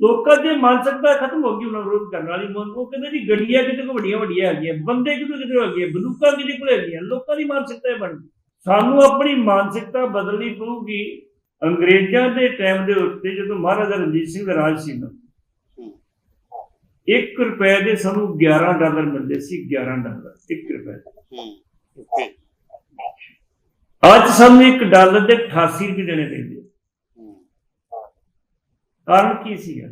ਲੋਕਾਂ ਦੀ ਮਾਨਸਿਕਤਾ ਖਤਮ ਹੋ ਗਈ ਉਹਨਾਂ ਵਿਰੋਧ ਕਰਨ ਵਾਲੀ ਮਨ ਉਹ ਕਹਿੰਦੇ ਜੀ ਗੱਡੀਆਂ ਕਿਤੇ ਕੋ ਵੱਡੀਆਂ ਵੱਡੀਆਂ ਹੈਗੀਆਂ ਬੰਦੇ ਕਿਤੇ ਕਿਤੇ ਹੈਗੇ ਬੰਦੂਕਾਂ ਕਿਤੇ ਕੋਲ ਹੈਗੀਆਂ ਲੋਕਾਂ ਦੀ ਮਾਨਸਿਕਤਾ ਬਣ ਗਈ ਸਾਨੂੰ ਆਪਣੀ ਮਾਨਸਿਕਤਾ ਬਦਲਣੀ ਪਊਗੀ ਅੰਗਰੇਜ਼ਾਂ ਦੇ ਟਾਈਮ ਦੇ ਉੱਤੇ ਜਦੋਂ ਮਹਾਰਾਜਾ ਰਣਜੀਤ ਸਿੰਘ ਦਾ ਰਾਜ ਸੀ ਨਾ ਹੂੰ। 1 ਰੁਪਏ ਦੇ ਸਾਨੂੰ 11 ਡਾਲਰ ਮਿਲਦੇ ਸੀ 11 ਡਾਲਰ 1 ਰੁਪਏ ਦੇ। ਹੂੰ ਓਕੇ ਅੱਜ ਸਾਨੂੰ 1 ਡਾਲਰ ਦੇ 88 ਰੁਪਏ ਦੇਣੇ ਪੈਂਦੇ ਕਾਰਨ ਕੀ ਸੀਗਾ?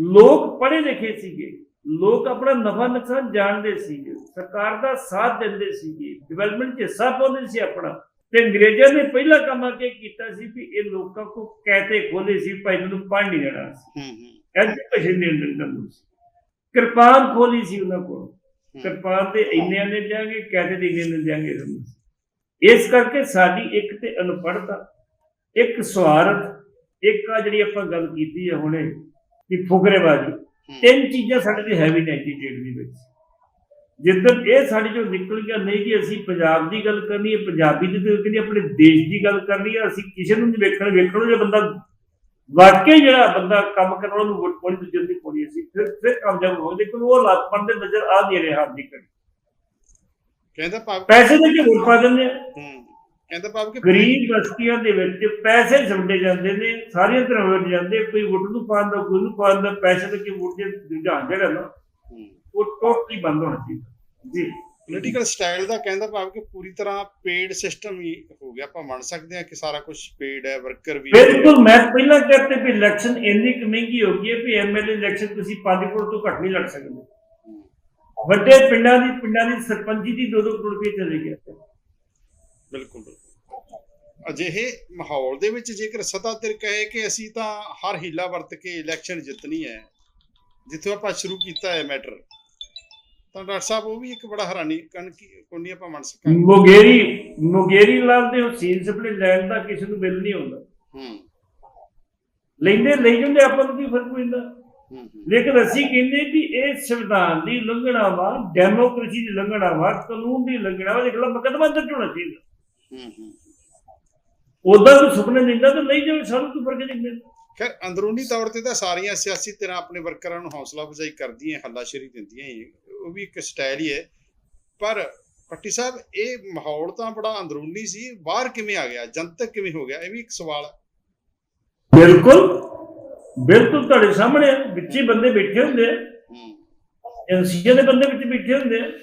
ਲੋਕ ਪੜ੍ਹੇ ਲਿਖੇ ਸੀਗੇ। ਲੋਕ ਆਪਣਾ ਨਫਾ ਨੁਕਸਾਨ ਜਾਣਦੇ ਸੀਗੇ। ਸਰਕਾਰ ਦਾ ਸਾਥ ਦਿੰਦੇ ਸੀਗੇ। ਡਿਵੈਲਪਮੈਂਟ 'ਚ ਹਿੱਸਾ ਪਾਉਂਦੇ ਸੀ ਆਪਣਾ। ਤੇ ਅੰਗਰੇਜ਼ਾਂ ਨੇ ਪਹਿਲਾ ਕੰਮ ਆ ਕੇ ਕੀਤਾ ਸੀ ਵੀ ਇਹ ਲੋਕਾਂ ਕੋ ਕਹਤੇ ਖੋਲੇ ਸੀ ਭਾਈ ਨੂੰ ਪੜ੍ਹ ਨਹੀਂ ਸੀ। ਹੂੰ ਹੂੰ। ਐਜੂਕੇਸ਼ਨ ਦੇ ਅੰਦਰ ਕੰਮ ਸੀ। ਕਿਰਪਾਨ ਖੋਲੀ ਸੀ ਉਹਨਾਂ ਕੋਲ। ਕਿਰਪਾਨ ਤੇ ਇੰਨਿਆਂ ਨੇ ਦਿਆਂਗੇ ਕਹਤੇ ਦੇ ਇੰਨੇ ਨੇ ਸਾਨੂੰ। ਇਸ ਕਰਕੇ ਸਾਡੀ ਇੱਕ ਤੇ ਅਨਪੜ੍ਹਤਾ ਇੱਕ ਸਵਾਰਥ ਇੱਕ ਆ ਜਿਹੜੀ ਆਪਾਂ ਗੱਲ ਕੀਤੀ ਹੈ ਹੁਣੇ ਕਿ ਫੁਕਰੇਬਾਜ਼ੀ। ਤਿੰਨ ਚੀਜ਼ਾਂ ਸਾਡੇ ਤੇ ਹੈਵੀ ਨੇ ਐਟੀਟਿਊਡ ਦੇ ਵਿੱਚ। ਜਿੱਦਣ ਇਹ ਸਾਡੀ ਚੋਂ ਨਿਕਲ ਗਿਆ ਨਹੀਂ ਕਿ ਅਸੀਂ ਪੰਜਾਬ ਦੀ ਗੱਲ ਕਰਨੀ ਹੈ ਪੰਜਾਬੀ ਦੀ ਤੇ ਕਹਿੰਦੀ ਆਪਣੇ ਦੇਸ਼ ਦੀ ਗੱਲ ਕਰਨੀ ਹੈ ਅਸੀਂ ਕਿਸੇ ਨੂੰ ਨਹੀਂ ਵੇਖਣ ਵੇਖਣ ਜੇ ਬੰਦਾ ਵਾਕਈ ਜਿਹੜਾ ਬੰਦਾ ਕੰਮ ਕਰਨ ਵਾਲਾ ਨੂੰ ਵੋਟ ਪਾਉਣੀ ਦੂਜੇ ਦੀ ਪਾਉਣੀ ਸੀ ਫਿਰ ਫਿਰ ਕਾਮਯਾਬ ਹੋ ਲੇਕਿਨ ਉਹ ਲਾਤਪਣ ਦੇ ਨਜ਼ਰ ਆ ਨਹੀਂ ਰਿਹਾ ਆਪਦੀ ਕੜੀ ਕਹਿੰਦਾ ਪੈਸੇ ਦੇ ਕੇ ਵੋਟ ਪਾ ਦਿੰਦੇ ਆ। ਹੂੰ। ਕਹਿੰਦਾ ਭਾਵ ਕਿ ਗਰੀਬ ਬਸਤੀਆਂ ਦੇ ਵਿੱਚ ਪੈਸੇ ਜ਼ਮਦੇ ਜਾਂਦੇ ਨੇ ਸਾਰੀਆਂ ਤਰ੍ਹਾਂ ਵੜ ਜਾਂਦੇ ਕੋਈ ਵੋਟ ਨੂੰ ਪਾਉਂਦਾ ਕੋਈ ਨੂੰ ਪਾਉਂਦਾ ਪੈਸੇ ਦੇ ਕੇ ਵੋਟ ਦੇ ਰੁਝਾਨ ਜਿਹੜਾ ਨਾ ਉਹ ਟੋਟਲੀ ਬੰਦ ਹੋਣਾ ਚਾਹੀਦਾ। ਜੀ। ਪੋਲੀਟੀਕਲ ਸਟਾਈਲ ਦਾ ਕਹਿੰਦਾ ਭਾਵ ਕਿ ਪੂਰੀ ਤਰ੍ਹਾਂ ਪੇਡ ਸਿਸਟਮ ਹੀ ਹੋ ਗਿਆ ਆਪਾਂ ਮੰਨ ਸਕਦੇ ਹਾਂ ਕਿ ਸਾਰਾ ਕੁਝ ਪੇਡ ਹੈ ਵਰਕਰ ਵੀ ਬਿਲਕੁਲ ਮੈਂ ਪਹਿਲਾਂ ਕਹਿੰਦੇ ਵੀ ਇਲੈਕਸ਼ਨ ਇੰਨੀ ਕੁ ਮਹਿੰਗੀ ਹੋ ਗਈ ਹੈ ਵੀ ਐਮਐਲਏ ਇਲੈਕਸ਼ਨ ਤੁਸੀਂ 5 ਕਰੋੜ ਤੋਂ ਘੱਟ ਨਹੀਂ ਲੜ ਸਕਦੇ। ਵੱਡੇ ਪਿੰਡਾਂ ਦੀ ਪਿੰਡਾਂ ਦੀ ਸਰਪੰਚੀ ਦੀ 2-2 ਕਰੋੜ ਰੁਪਏ ਚਲੇ ਗਿਆ ਬਿਲਕੁਲ ਬਿਲਕੁਲ। ਅਜਿਹੇ ਮਾਹੌਲ ਦੇ ਵਿੱਚ ਜੇਕਰ ਸੱਤਾਧਿਰ ਕਹੇ ਕਿ ਅਸੀਂ ਤਾਂ ਹਰ ਹੀਲਾ ਵਰਤ ਕੇ ਇਲੈਕਸ਼ਨ ਜਿੱਤਣੀ ਹੈ ਜਿੱਥੋਂ ਆਪਾਂ ਸ਼ੁਰੂ ਕੀਤਾ ਹੈ ਮੈਟਰ ਤਾਂ ਡਾਕਟਰ ਸਾਹਿਬ ਉਹ ਵੀ ਇੱਕ ਬੜਾ ਹੈਰਾਨੀ ਕਨ ਕੀ ਕੋਨੀ ਆਪਾਂ ਮੰਨ ਸਕਾਂਗੇ। ਮੁਗੇਰੀ ਮੁਗੇਰੀ ਲਾਲ ਦੇ ਹੁਸੈਨ ਸਪਨੇ ਲੈਣ ਦਾ ਕਿਸੇ ਨੂੰ ਬਿੱਲ ਨਹੀਂ ਹੁੰਦਾ। ਹੂੰ। ਲੈਂਦੇ ਲਈ ਜਾਂਦੇ ਆਪਾਂ ਨੂੰ ਕੀ ਫ਼ਰਕ ਪੈਂਦਾ? ਹੂੰ ਹੂੰ, ਲੇਕਿਨ ਅਸੀਂ ਕਹਿੰਦੇ ਵੀ ਇਹ ਸੰਵਿਧਾਨ ਦੀ ਉਲੰਘਣਾ ਵਾ ਡੈਮੋਕ੍ਰੇਸੀ ਦੀ ਉਲੰਘਣਾ ਵਾ ਕਾਨੂੰਨ ਦੀ ਉਲੰਘਣਾ ਵਾ ਜਿਹੜਾ ਮੁਕੱਦਮਾ ਦਰਜ ਹੋਣਾ ਚਾਹੀਦਾ। ਹੂੰ ਹੂੰ ਉਦਾਂ ਕੋਈ ਸੁਪਨੇ ਦਿੰਦਾ ਤਾਂ ਨਹੀਂ ਜਾਵੇ ਸਾਨੂੰ ਕੀ ਫ਼ਰਕ ਨਹੀਂ ਪੈਂਦਾ ਖੈਰ ਅੰਦਰੂਨੀ ਤੌਰ ਤੇ ਤਾਂ ਸਾਰੀਆਂ ਸਿਆਸੀ ਧਿਰਾਂ ਆਪਣੇ ਵਰਕਰਾਂ ਨੂੰ ਹੌਸਲਾ ਅਫਜ਼ਾਈ ਕਰਦੀਆਂ ਹੱਲਾਸ਼ੇਰੀ ਦਿੰਦੀਆਂ ਹੀ। ਉਹ ਵੀ ਇੱਕ ਸਟਾਈਲ ਹੀ ਹੈ। ਪਰ ਪੱਟੀ ਸਾਹਿਬ ਇਹ ਮਾਹੌਲ ਤਾਂ ਬੜਾ ਅੰਦਰੂਨੀ ਸੀ। ਬਾਹਰ ਕਿਵੇਂ ਆ ਗਿਆ? ਜਨਤਕ ਕਿਵੇਂ ਹੋ ਗਿਆ? ਇਹ ਵੀ ਇੱਕ ਸਵਾਲ ਹੈ। ਬਿਲਕੁਲ। ਬਿਲਕੁਲ ਤੁਹਾਡੇ ਸਾਹਮਣੇ ਵਿੱਚ ਹੀ ਬੰਦੇ ਬੈਠੇ ਹੁੰਦੇ ਆ। ਹੂੰ। ਏਜੰਸੀਆਂ ਦੇ ਬੰਦੇ ਵਿੱਚ ਬੈਠੇ ਹੁੰਦੇ ਆ।